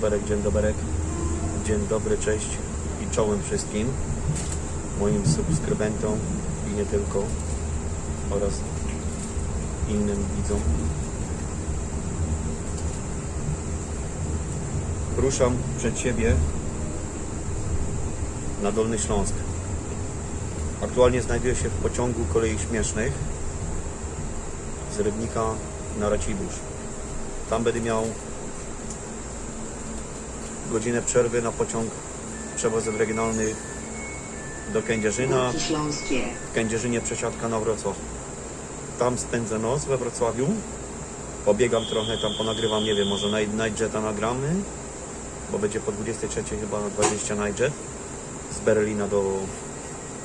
Dobry, dzień dobry. Dzień dobry, cześć i czołem wszystkim moim subskrybentom i nie tylko oraz innym widzom. Ruszam przed siebie na Dolny Śląsk. Aktualnie znajduję się w pociągu kolei śmiesznych z Rybnika na Racibórz. Tam będę miał godzinę przerwy na pociąg przewozów regionalnych do Kędzierzyna. W Kędzierzynie przesiadka na Wrocław. Tam spędzę noc we Wrocławiu. Pobiegam trochę, tam ponagrywam, nie wiem, może Night, Night Jeta nagramy, bo będzie po 23 chyba na 20 Night Jet z Berlina do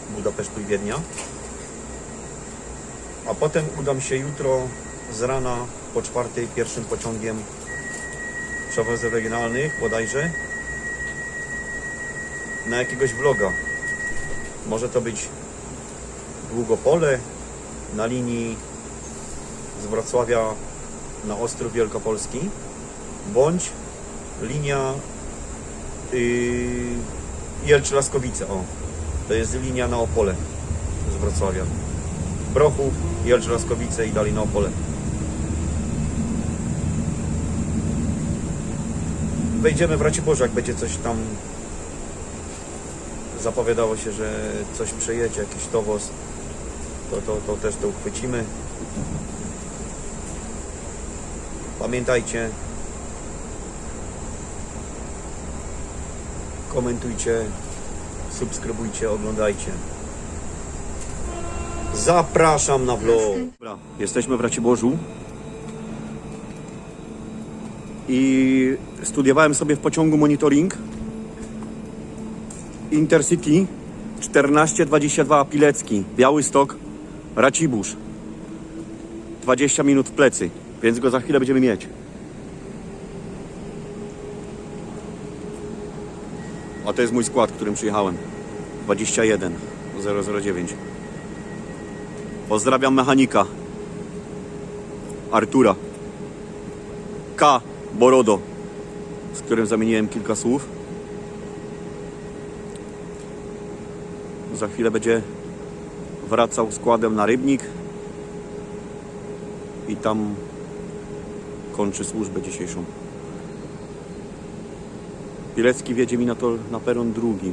Budapesztu i Wiednia. A potem udam się jutro z rana po czwartej pierwszym pociągiem przewozów regionalnych bodajże na jakiegoś vloga. Może to być Długopole na linii z Wrocławia na Ostrów Wielkopolski bądź linia yy, Jelcz-Laskowice. O, to jest linia na Opole z Wrocławia. Brochów, Jelcz-Laskowice i dalej na Opole. Wejdziemy w Raciborze, jak będzie coś tam zapowiadało się, że coś przejedzie, jakiś dowóz, to, to, to też to uchwycimy. Pamiętajcie, komentujcie, subskrybujcie, oglądajcie. Zapraszam na vlog. Dobra, jesteśmy w Raciborzu i studiowałem sobie w pociągu monitoring Intercity 1422 Pilecki, Białystok, Racibórz. 20 minut w plecy, więc go za chwilę będziemy mieć. A to jest mój skład, którym przyjechałem. 21 009. Pozdrawiam mechanika. Artura. K. Borodo, z którym zamieniłem kilka słów. Za chwilę będzie wracał składem na Rybnik i tam kończy służbę dzisiejszą. Pilecki wiedzie mi na to na peron drugi.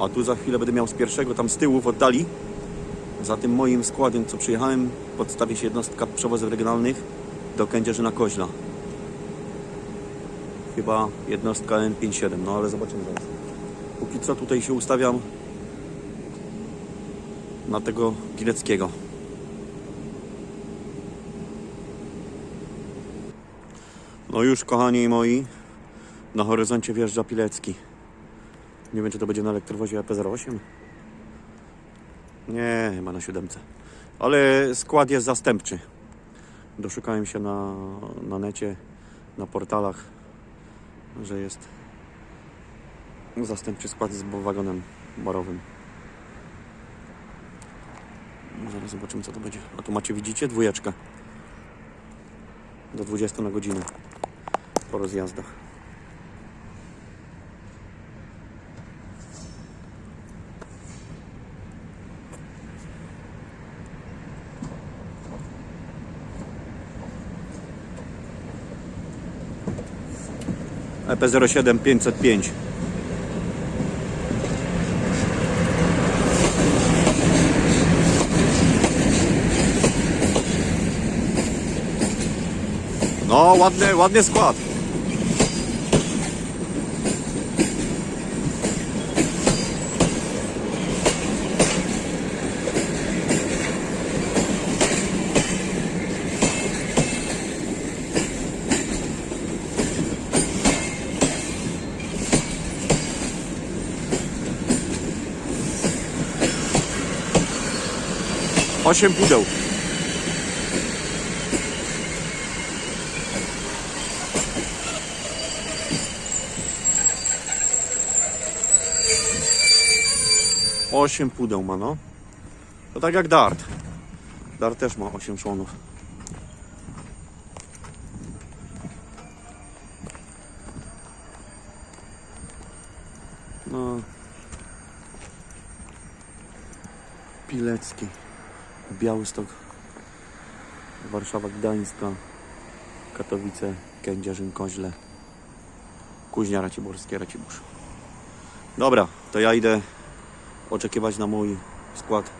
A tu za chwilę będę miał z pierwszego, tam z tyłu w oddali. Za tym moim składem, co przyjechałem, podstawi się jednostka przewozów regionalnych do Kędzierzyna Koźla. Chyba jednostka N57, no ale zobaczymy zaraz. Co tutaj się ustawiam na tego Pileckiego. No już kochani moi, na horyzoncie wjeżdża Pilecki. Nie wiem czy to będzie na elektrowozie AP08. Nie, chyba na siódemce. Ale skład jest zastępczy. Doszukałem się na, na necie, na portalach, że jest zastępczy skład z wagonem barowym. Zaraz zobaczymy co to będzie. A tu macie, widzicie, dwójeczkę. Do 20 na godzinę po rozjazdach. EP07 Ładny, ładny skład. Osiem pudeł. 8 pudeł ma, no. To tak jak Dart. Dart też ma 8 członów. No. Pilecki. Białystok. Warszawa Gdańska. Katowice. Kędzierzyn, Koźle. Kuźnia Raciborskie, Racibórz. Dobra, to ja idę oczekiwać na mój skład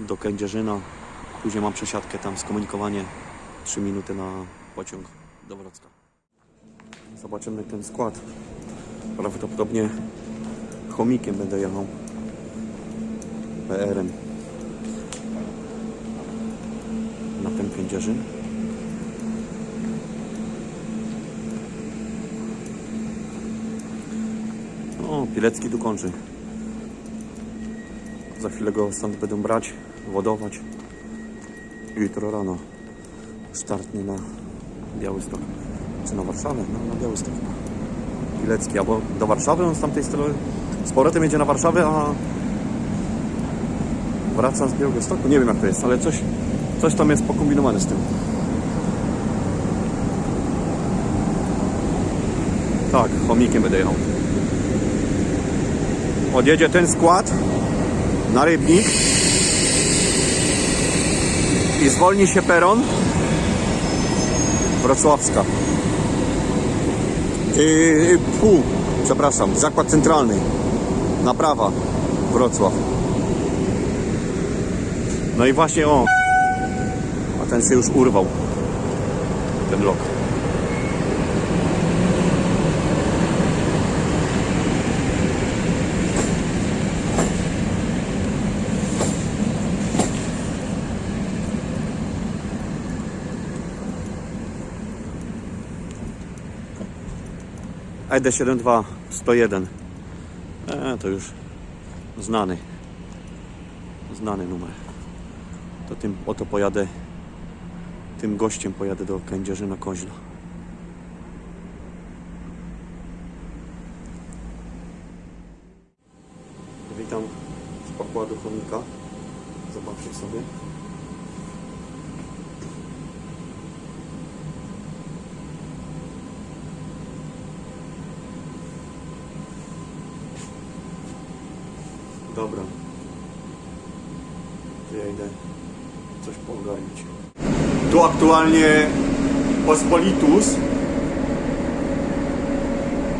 do Kędzierzyna. Później mam przesiadkę tam, skomunikowanie 3 minuty na pociąg do Wrocka. Zobaczymy ten skład. Prawdopodobnie chomikiem będę jechał. PR-em. Na ten Kędzierzyn. O, Pilecki tu kończy. Za chwilę go stąd będą brać, wodować. Jutro rano startnie na Białystok. Czy na Warszawę? No, na Białystok. Pilecki, albo do Warszawy, on z tamtej strony z powrotem jedzie na Warszawę, a wraca z Białegostoku. Nie wiem jak to jest, ale coś, coś tam jest pokombinowane z tym. Tak, chomikiem będę jechał. Odjedzie ten skład na Rybnik i zwolni się peron Wrocławska. Yy, pół, przepraszam, zakład centralny. Naprawa, Wrocław. No i właśnie o. A ten się już urwał. Ten blok. ED72 101. E, to już znany. Znany numer. To tym oto pojadę. Tym gościem pojadę do Kędzierzyna Koźla. Witam z pokładu chomika. Zobaczcie sobie. Dobra. To ja idę coś poogarnić. Tu aktualnie Pospolitus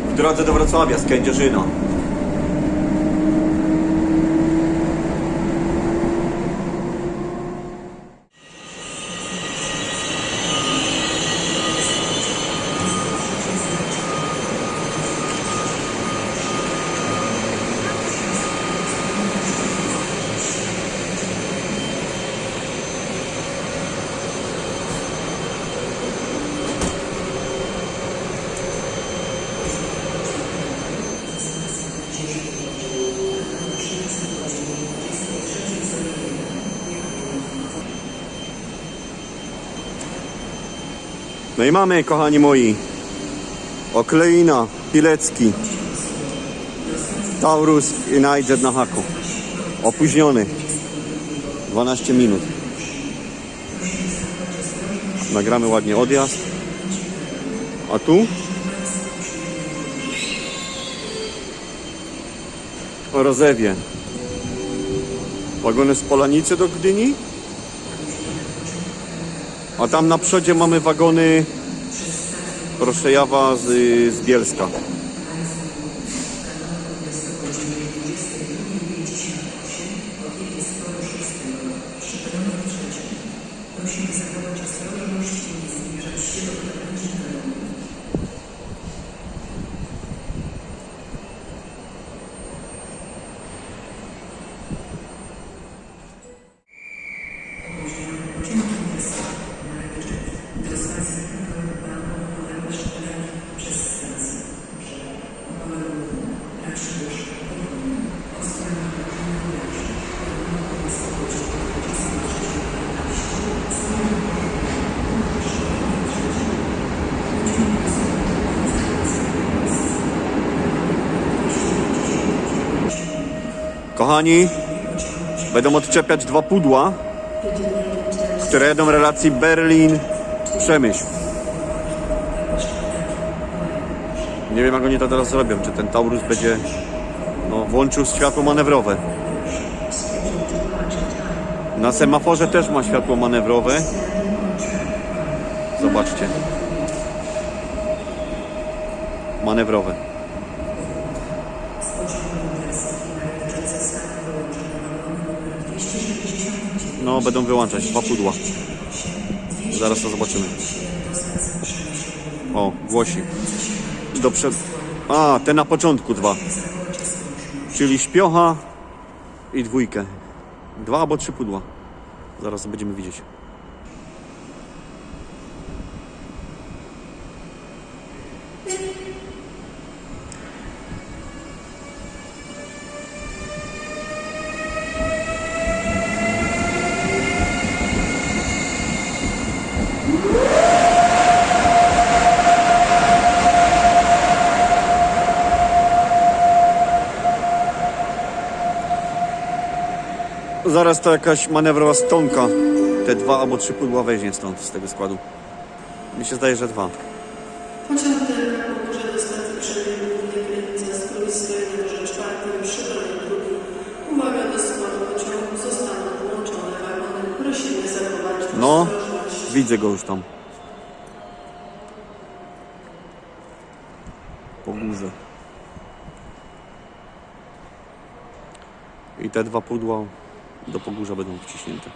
w drodze do Wrocławia z Kędzierzyna. I mamy, kochani moi, Okleina, Pilecki, Taurus i Niger na haku. Opóźniony. 12 minut. Nagramy ładnie odjazd. A tu? Rozewie. Wagony z Polanicy do Gdyni. A tam na przodzie mamy wagony Proszejawa z, z Bielska. Kochani, będą odczepiać dwa pudła, które jedą relacji Berlin-Przemyśl. Nie wiem jak oni to teraz zrobią, czy ten Taurus będzie No, włączył światło manewrowe. Na semaforze też ma światło manewrowe. Zobaczcie. Manewrowe. Będą wyłączać dwa pudła. Zaraz to zobaczymy. O, głosi. Do przed... A, te na początku dwa. Czyli śpiocha i dwójkę. Dwa albo trzy pudła. Zaraz to będziemy widzieć. Zaraz to jakaś manewrowa stonka. Te dwa albo trzy pudła weźmie stąd z tego składu. Mi się zdaje, że dwa. No, widzę go już tam. Po górze. I te dwa pudła do pogórza będą wciśnięte.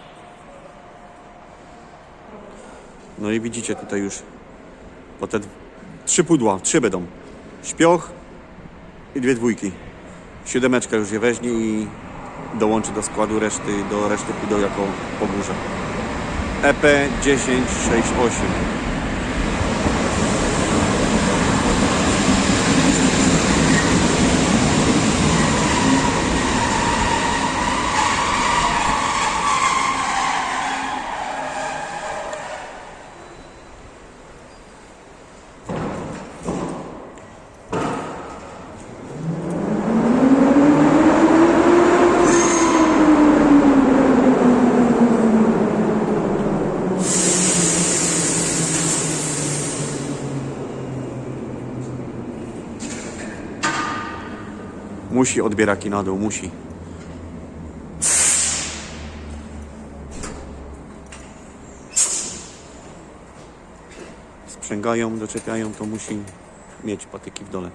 No i widzicie tutaj już po te trzy pudła, trzy będą. Śpioch i dwie dwójki. Siódemeczka już je weźmie i dołączy do składu reszty, do reszty pudeł jako pogórze. EP 1068. Musi odbieraki na dół, musi. Sprzęgają, doczepiają, to musi mieć patyki w dole.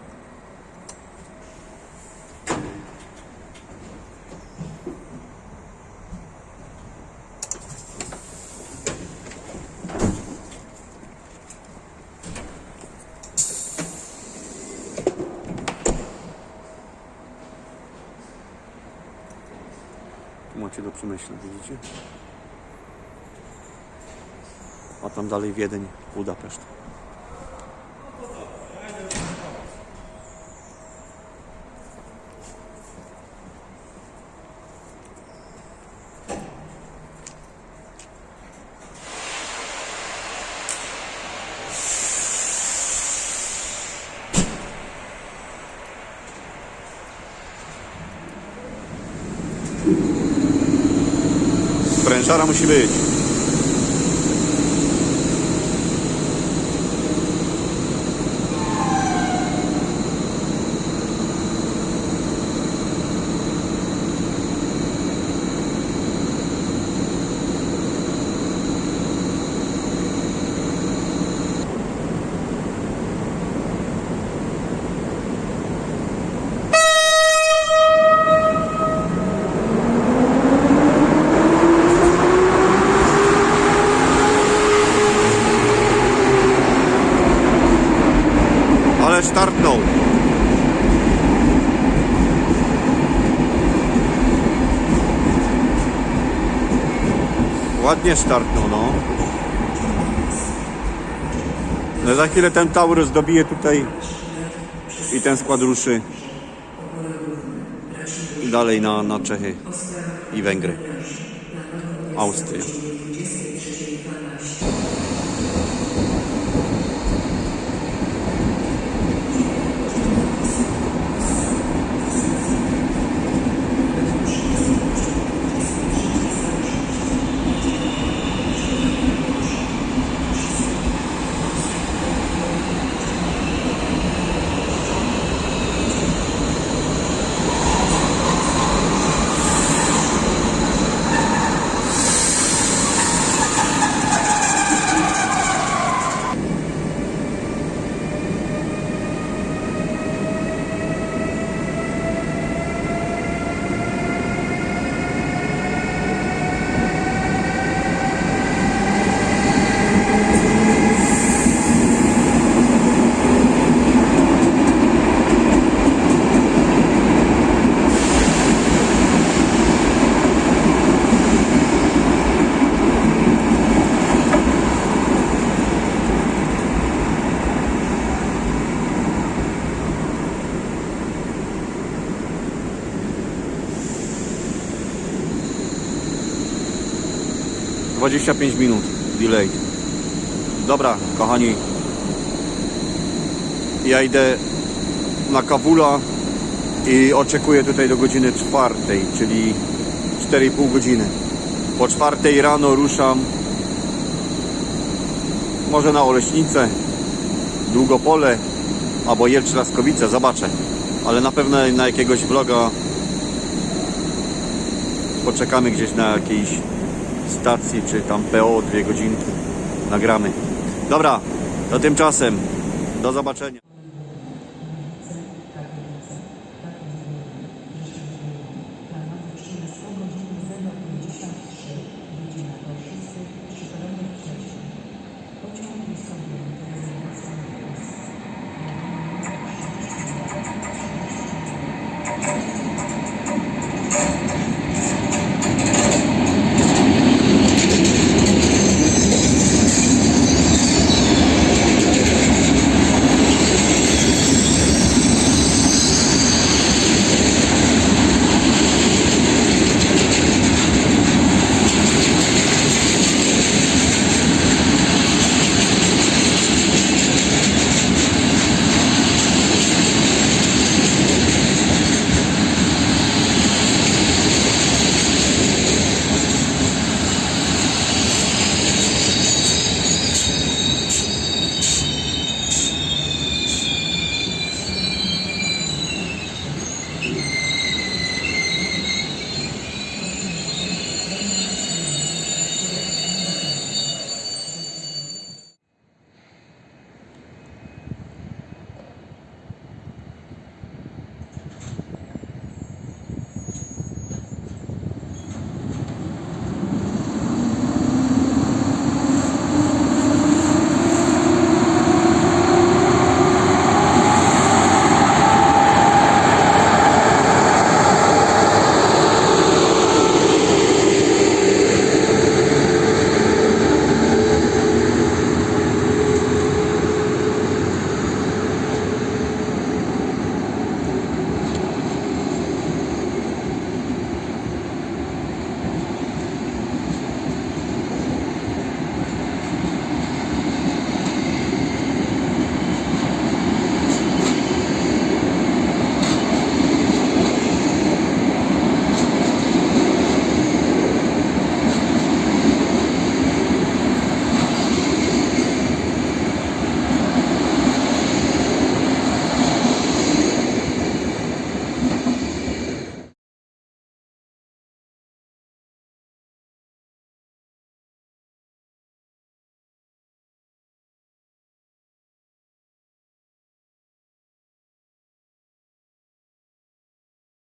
Macie do przemyślenia, widzicie? A tam dalej Wiedeń, Budapeszt. Sprężara musi być. Ale startnął. Ładnie startnął, no. No za chwilę ten Taurus dobije tutaj i ten skład ruszy dalej na, na Czechy i Węgry. Austrię. 25 minut delay. Dobra, kochani. Ja idę na Kawula i oczekuję tutaj do godziny czwartej, czyli 4,5 godziny. Po czwartej rano ruszam może na Oleśnicę, Długopole albo Jelcz Laskowice, zobaczę. Ale na pewno na jakiegoś vloga poczekamy gdzieś na jakiejś stacji, czy tam PO dwie godzinki nagramy. Dobra, to tymczasem do zobaczenia.